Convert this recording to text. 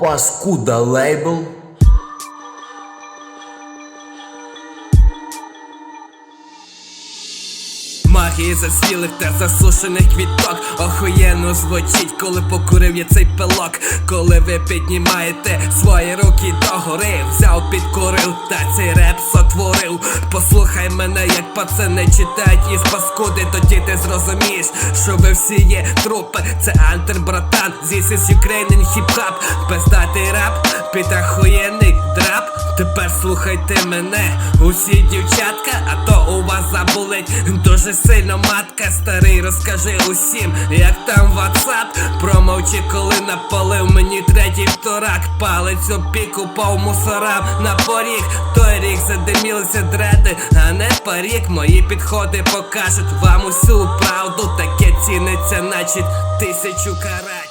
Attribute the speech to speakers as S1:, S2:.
S1: Паскуда лейбл.
S2: Магії засвілих та засушених квіток Охуєнно звучить, коли покурив я цей пилок Коли ви піднімаєте свої руки догори Взяв, підкурив та цей реп сотворив Послухай мене, як пацани читають із паскуди Тоді ти зрозумієш, що ви всі є трупи. Це антер, братан, this is Ukrainian hip-hop Пиздатий рап, під ахуєнний драп. Тепер слухайте мене, усі дівчатка, а то у вас заболить. Дуже сильно матка. Старий, розкажи усім, як там WhatsApp. Промовчи, коли напалив мені третій вторак. Палець у піку пав мусорам. На поріг Той рік задимілися дреди, а не парік. Мої підходи покажуть вам усю правду. Таке ціниться, наче тисячу карат